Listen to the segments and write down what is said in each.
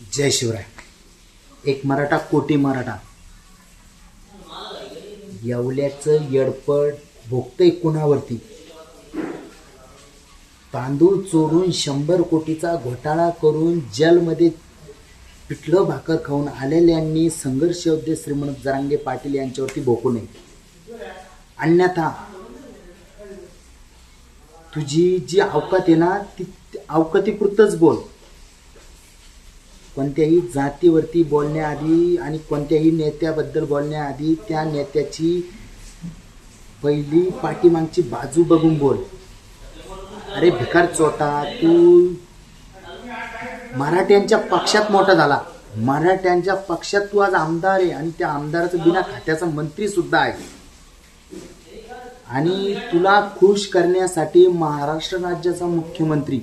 जय शिवराय. एक मराठा कोटी मराठा. येवल्याचं येडपड भोगतंय कुणावरती? तांदूळ चोरून शंभर कोटीचा घोटाळा करून जलमध्ये पिठलं भाकर खाऊन आलेल्यांनी संघर्ष योद्धे श्रीमंत जरांगे पाटील यांच्यावरती भोकू नये. अन्यथा तुझी जी अवकात आहे ना ती अवकातीपुरतंच बोल. कोणत्याही जातीवरती बोलण्याआधी आणि कोणत्याही नेत्याबद्दल बोलण्याआधी त्या नेत्याची पहिली पाठीमागची बाजू बघून बोल. अरे भिकार चोटा तू मराठ्यांच्या पक्षात मोठा झाला. मराठ्यांच्या पक्षात तू आज आमदार आहे आणि त्या आमदाराचं बिना खात्याचा मंत्री सुद्धा आहे. आणि तुला खुश करण्यासाठी महाराष्ट्र राज्याचा मुख्यमंत्री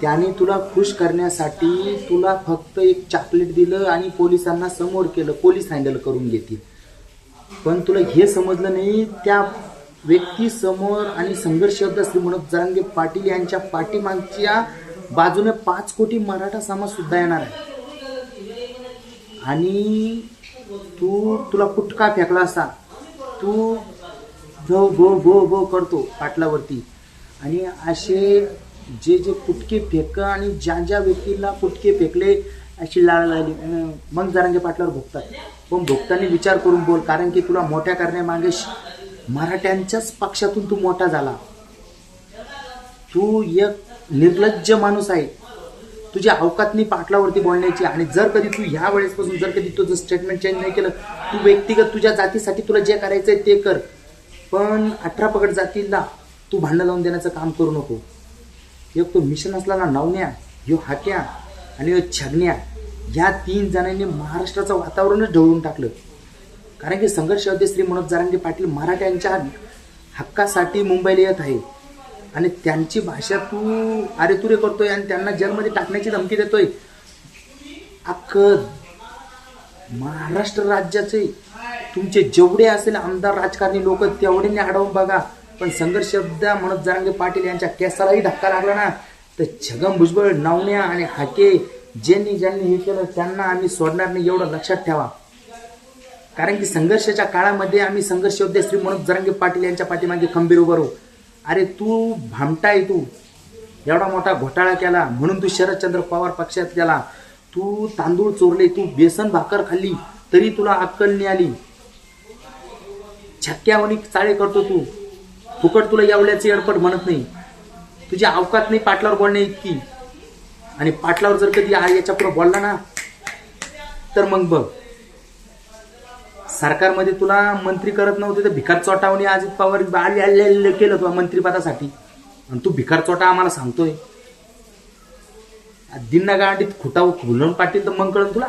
त्याने तुला खुश करण्यासाठी तुला फक्त एक चॉकलेट दिलं आणि पोलिसांना समोर केलं पोलीस हँडल करून घेतील. पण तुला हे समजलं नाही त्या व्यक्ती समोर आणि संघर्ष शब्द श्री मनोज जरांगे पाटील यांच्या पाठीमागच्या बाजूने पाच कोटी मराठा समाज सुद्धा येणार आहे. आणि तू तुला कुटका फेकला असा. तू जो भो भो भो करतो पाटलावरती. आणि असे जे जे कुटके फेक आणि ज्या ज्या व्यक्तीला कुटके फेकले अशी लाळ लागली. मग जरांच्या पाटलावर भोगतात. पण भोगताना विचार करून बोल कारण की तुला मोठ्या करण्यामागे श- मराठ्यांच्याच पक्षातून तू मोठा झाला. तू एक निर्लज्ज माणूस आहे. तुझ्या अवकातनी पाटलावरती बोलण्याची आणि जर कधी तू ह्या वेळेसपासून जर कधी तुझं स्टेटमेंट चेंज नाही केलं तू व्यक्तिगत तुझ्या जातीसाठी तुला जे करायचं आहे ते कर. पण अठरा पकड जातीला तू भांडण लावून देण्याचं काम करू नको. एक तो मिशन असलेला नवन्या ह्यो हाक्या आणि ह्यो छगण्या या तीन जणांनी महाराष्ट्राचं वातावरणच ढवळून टाकलं. कारण की संघर्ष योद्धे श्री मनोज जरांगे पाटील मराठ्यांच्या हक्कासाठी मुंबईला येत आहे आणि त्यांची भाषा तू अरे तुरे करतोय आणि त्यांना जेलमध्ये टाकण्याची धमकी देतोय. अख्खं महाराष्ट्र राज्याचे तुमचे जेवढे असेल आमदार राजकारणी लोक तेवढे अडवून बघा. पण संघर्ष म्हणत मनोज जरांगे पाटील यांच्या केसालाही धक्का लागला ना. तर छगन भुजबळ नवण्या आणि हाके ज्यांनी ज्यांनी हे केलं त्यांना आम्ही सोडणार नाही एवढं लक्षात ठेवा. कारण की संघर्षाच्या काळामध्ये आम्ही संघर्ष योद्धे श्री मनोज जरांगे पाटील यांच्या पाठीमागे खंबीर उभं राहू. अरे तू भामटाय तू. एवढा मोठा घोटाळा केला म्हणून तू शरदचंद्र पवार पक्षात गेला. तू तांदूळ चोरले तू बेसन भाकर खाल्ली तरी तुला अक्कल नाही आली. छक्क्यावणी चाळे करतो तू. फुकट तुला यावल्याची अडपट म्हणत नाही. तुझी अवकात नाही पाटलावर बोलणे इतकी. आणि पाटलावर जर कधी याच्यापुढे बोलला ना तर मग बघ. सरकारमध्ये तुला मंत्री करत नव्हते तर भिकार चोटावणी अजित पवार केलं तुला मंत्रीपदासाठी. आणि तू भिकार चोटा आम्हाला सांगतोय. दिन्ना गांडीत खुटाव खुलून पाटील तर मग कळन तुला.